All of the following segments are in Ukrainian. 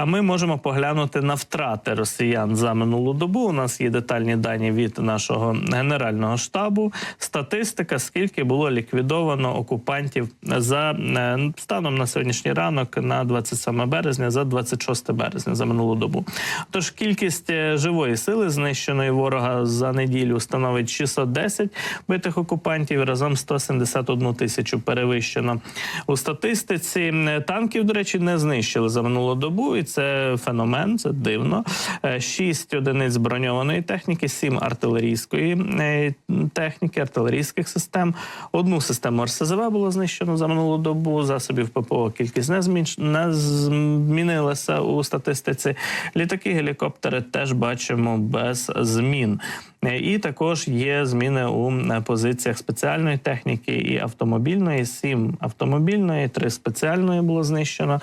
А ми можемо поглянути на втрати росіян за минулу добу. У нас є детальні дані від нашого генерального штабу. Статистика, скільки було ліквідовано окупантів за е, станом на сьогоднішній ранок, на 27 березня, за 26 березня за минулу добу. Тож кількість е, живої сили знищеної ворога за неділю становить 610 битих окупантів. Разом 171 тисячу перевищено у статистиці. Е, Танків, до речі, не знищили за минулу добу, і це феномен, це дивно. Е, Шість одиниць броньованої техніки, сім артилерійської е, техніки, артилерійських систем. Одну систему РСЗВ було знищено за минулу добу. Засобів ППО кількість не змінш... не змінилася у статистиці. Літаки, гелікоптери теж бачимо без змін. Е, І також є зміни у е, позиціях спеціальної техніки і автомобільної. Сім автомобільної, три спеціальної було знищено.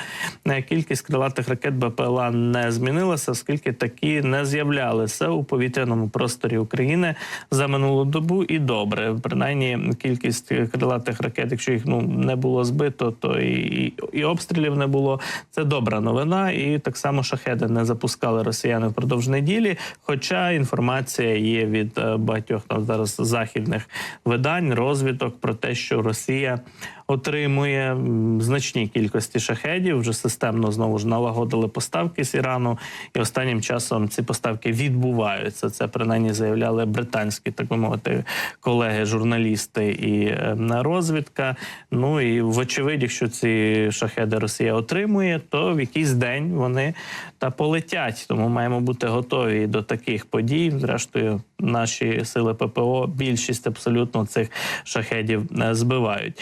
Е, Кількість крилатих ракет БПЛА не змінилася, оскільки такі не з'являлися у повітряному просторі України за минулу добу. І добре, принаймні кількість крилатих ракет, якщо їх ну не було збито, то і, і, і обстрілів не було. Це добра новина. І так само шахеди не запускали росіяни впродовж неділі. Хоча інформація є від е, багатьох там зараз західних видань, розвиток про те, що Росія отримує значні кількості шахедів. Вже системно знову ж налагодили поставки з Ірану, і останнім часом ці поставки відбуваються. Це принаймні заявляли британські, так би мовити, колеги, журналісти і е, розвідка. Ну і вочевидь, якщо ці шахеди Росія отримує, то в якийсь день вони та полетять. Тому маємо бути готові до таких подій. Зрештою, наші сили ППО більшість абсолютно цих шахедів е, збивають.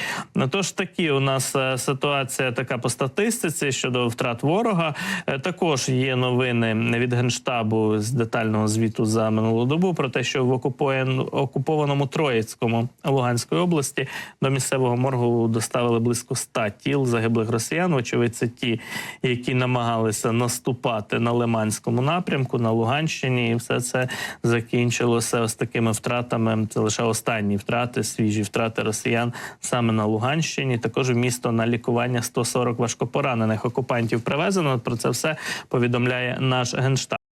Тож такі у нас е, ситуація така по статистиці щодо втрат ворога. Е, Також є новини від генштабу з детального звіту за минулу добу про те, що в окупованому Троїцькому Луганської області до місцевого моргу доставили близько 100 тіл загиблих росіян. Очевидь, це ті, які намагалися наступати на Лиманському напрямку на Луганщині, і все це закінчилося ось такими втратами. Це лише останні втрати, свіжі втрати росіян саме на Луганщині. Також в місто на лікування 140 важкопоранених окупантів привезено. Про це все повідомляє наш генштаб.